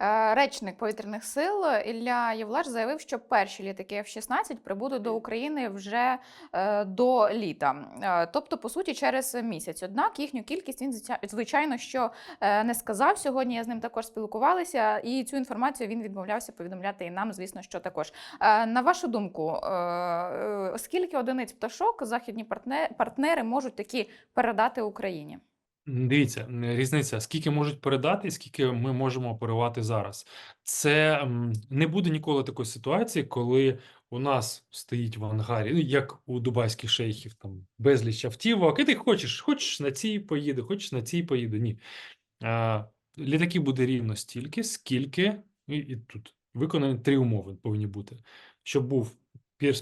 Е, Речник повітряних сил Ілля Євлаш заявив, що перші літаки F-16 прибудуть до України вже е, до літа, Е, тобто, по суті, через місяць. Однак їхню кількість він звичайно що не сказав. Сьогодні я з ним також спілкувалася, і цю інформацію він відмовлявся повідомляти і нам, звісно, що також. На вашу думку, скільки одиниць пташок західні партне- партнери можуть такі передати Україні? Дивіться, різниця, скільки можуть передати, і скільки ми можемо оперувати зараз. Це не буде ніколи такої ситуації, коли у нас стоїть в ангарі, ну, як у дубайських шейхів, там безліч автівок, і ти хочеш, хочеш на цій поїде, хочеш на цій поїде. Ні. А, літаків буде рівно стільки, скільки, і, тут виконані три умови повинні бути. Щоб був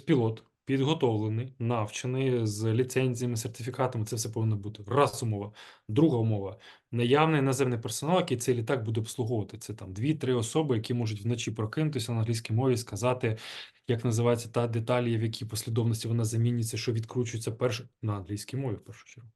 пілот підготовлений, навчений з ліцензіями, сертифікатами, це все повинно бути. Раз умова. Друга умова наявний наземний персонал, який цей літак буде обслуговувати. Це там дві-три особи, які можуть вночі прокинутися на англійській мові, сказати, як називається та деталі, в якій послідовності вона замінюється, що відкручується перше на англійській мові, в першу чергу.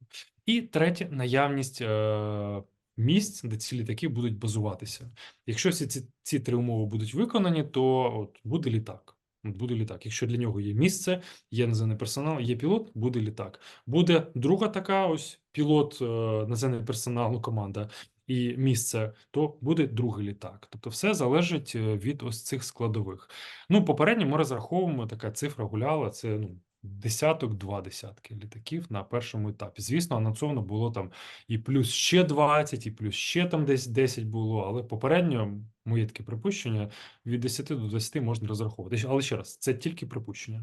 І третє наявність е- місць, де ці літаки будуть базуватися. Якщо всі ці, ці три умови будуть виконані, то от буде літак. Буде літак. Якщо для нього є місце, є наземний персонал, є пілот, буде літак. Буде друга така ось пілот, е, наземний персонал, команда і місце, то буде другий літак. Тобто все залежить е, від ось цих складових. Ну, попередньо ми розраховуємо, така цифра гуляла, це ну, десяток, два десятки літаків на першому етапі. Звісно, анонсовано було там і плюс ще 20, і плюс ще там десь 10 було, але попередньо моє таке припущення від 10 до 20 можна розраховувати. Але ще раз, це тільки припущення.